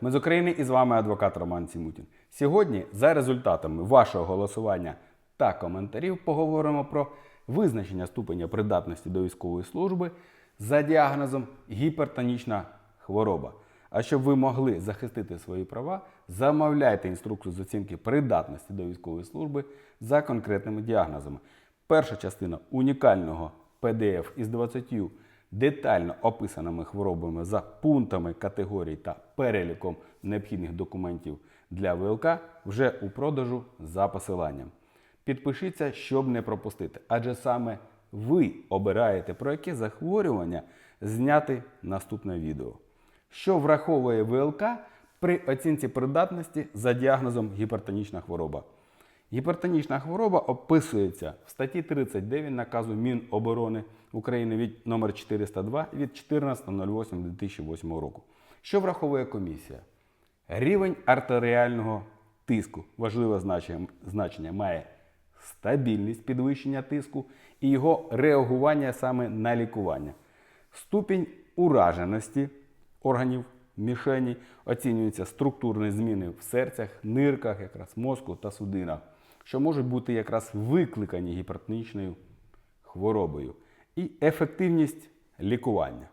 Ми з України і з вами адвокат Роман Сімутін. Сьогодні, за результатами вашого голосування та коментарів, поговоримо про визначення ступеня придатності до військової служби за діагнозом гіпертонічна хвороба. А щоб ви могли захистити свої права, замовляйте інструкцію з оцінки придатності до військової служби за конкретними діагнозами. Перша частина унікального PDF із 20 детально описаними хворобами за пунктами категорій та переліком необхідних документів для ВЛК вже у продажу за посиланням. Підпишіться, щоб не пропустити, адже саме ви обираєте про яке захворювання зняти наступне відео. Що враховує ВЛК при оцінці придатності за діагнозом гіпертонічна хвороба? Гіпертонічна хвороба описується в статті 39 наказу Міноборони України від номер 402 від 14.08.2008 року. Що враховує комісія? Рівень артеріального тиску. Важливе значення, значення має стабільність підвищення тиску і його реагування саме на лікування. Ступінь ураженості органів мішені оцінюються структурні зміни в серцях, нирках, якраз мозку та судинах, що можуть бути якраз викликані гіпертонічною хворобою. І ефективність лікування.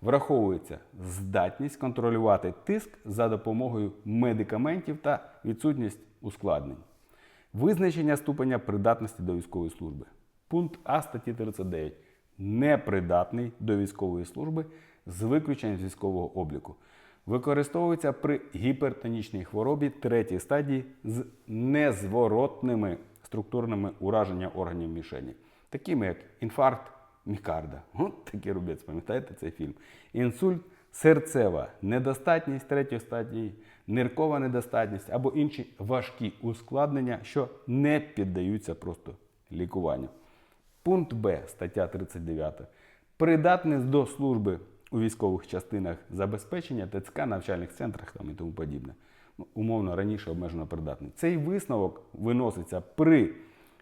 Враховується здатність контролювати тиск за допомогою медикаментів та відсутність ускладнень. Визначення ступеня придатності до військової служби. Пункт А статті 39. Непридатний до військової служби з виключенням з військового обліку. Використовується при гіпертонічній хворобі третій стадії з незворотними структурними ураження органів мішені, такими як інфаркт мікарда. От такий рубець, пам'ятаєте цей фільм? Інсульт, серцева недостатність третьої стадії, ниркова недостатність або інші важкі ускладнення, що не піддаються просто лікуванню. Пункт Б, стаття 39. Придатність до служби у військових частинах забезпечення ТЦК, навчальних центрах там і тому подібне. Ну, умовно раніше обмежено придатний. Цей висновок виноситься при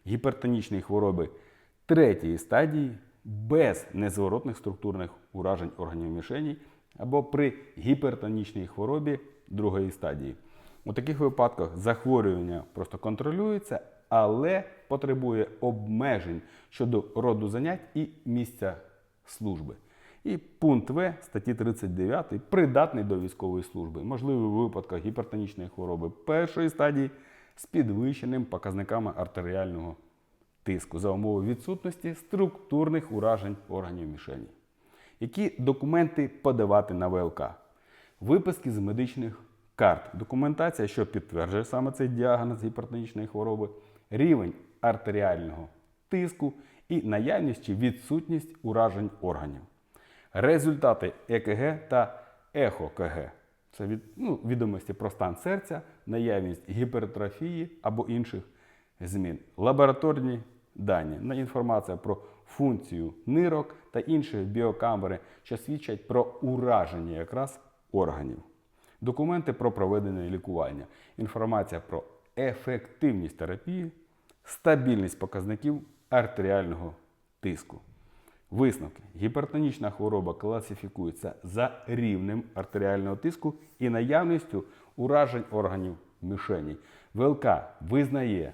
гіпертонічній хворобі третьої стадії без незворотних структурних уражень органів мішені або при гіпертонічній хворобі другої стадії. У таких випадках захворювання просто контролюється, але потребує обмежень щодо роду занять і місця служби. І пункт В статті 39 придатний до військової служби, можливий у випадках гіпертонічної хвороби першої стадії з підвищеним показниками артеріального тиску за умови відсутності структурних уражень органів мішені. Які документи подавати на ВЛК? Виписки з медичних карт, документація, що підтверджує саме цей діагноз гіпертонічної хвороби, рівень артеріального тиску і наявність чи відсутність уражень органів. Результати ЕКГ та ЕХО-КГ. Це від, ну, відомості про стан серця, наявність гіпертрофії або інших змін. Лабораторні дані, інформація про функцію нирок та інші біокамери, що свідчать про ураження якраз органів. Документи про проведене лікування, інформація про ефективність терапії, стабільність показників артеріального тиску. Висновки. Гіпертонічна хвороба класифікується за рівнем артеріального тиску і наявністю уражень органів мішені. ВЛК визнає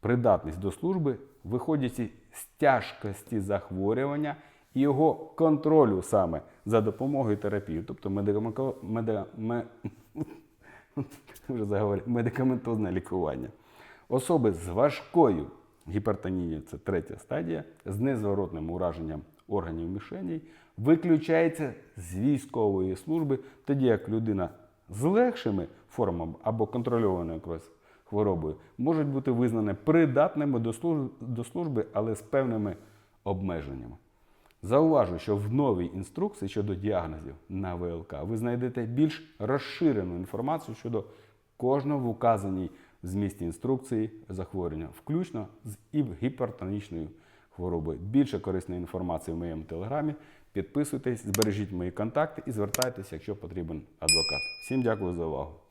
придатність до служби, виходячи з тяжкості захворювання і його контролю саме за допомогою терапії, тобто медикаменко... меди... ме- вже медикаментозне лікування. Особи з важкою гіпертонією, це третя стадія, з незворотним ураженням органів мішеней, виключається з військової служби, тоді як людина з легшими формами або контрольованою якоюсь хворобою можуть бути визнані придатними до служби, але з певними обмеженнями. Зауважу, що в новій інструкції щодо діагнозів на ВЛК ви знайдете більш розширену інформацію щодо кожного в указаній змісті інструкції захворювання, включно з гіпертонічною хворобою. Більше корисної інформації в моєму телеграмі. Підписуйтесь, збережіть мої контакти і звертайтеся, якщо потрібен адвокат. Всім дякую за увагу.